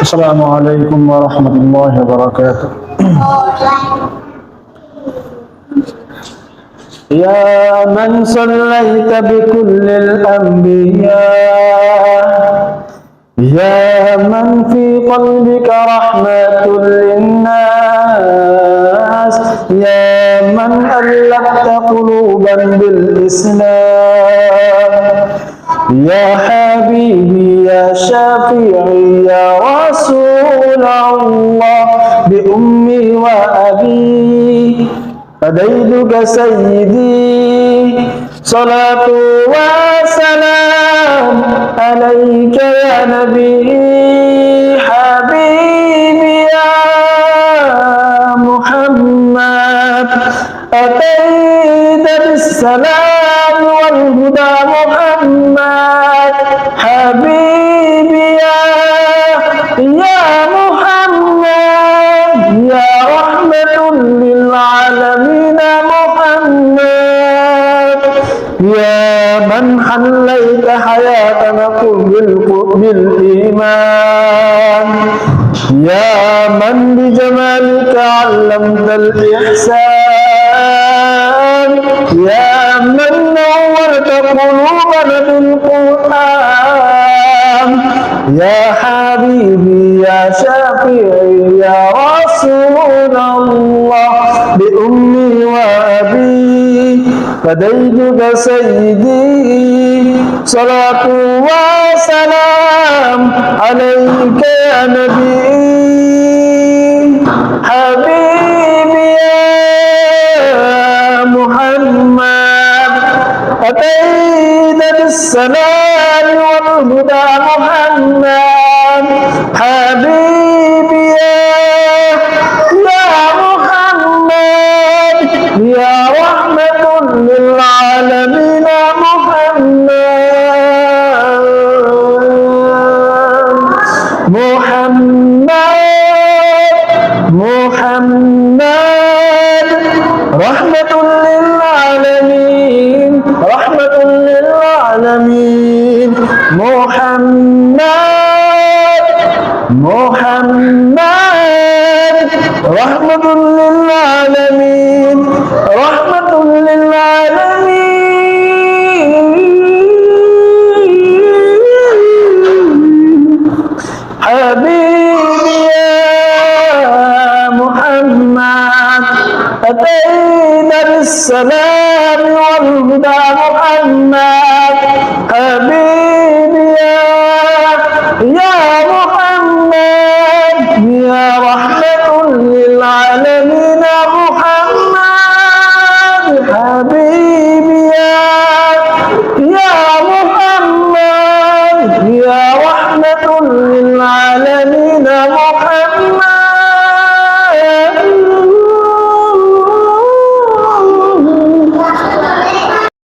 السلام عليكم ورحمة الله وبركاته. يا من صليت بكل الأنبياء يا من في قلبك رحمة للناس يا من ألفت قلوبا بالإسلام يا حبيبي يا شفيعي يا رسول الله بأمي وأبي. فديدك سيدي. صلاة وسلام عليك يا نبي. حبيبي يا محمد. أتيت بالسلام والهدى محمد. حبيبي من حليت حياتنا بالإيمان. يا من بجمالك علمت الإحسان. يا من نورت قلوبنا يا حبيبي يا شفيعي يا رسول الله بأمي وأبي فديتك سيدي صلاة وسلام عليك يا نبي. أتيت بالسلام والهدى محمد حبيبي يا يا محمد يا رحمة للعالمين محمد محمد محمد رحمة محمد محمد رحمة للعالمين رحمة للعالمين. حبيبي يا محمد أتينا بالسلام والهدى محمد.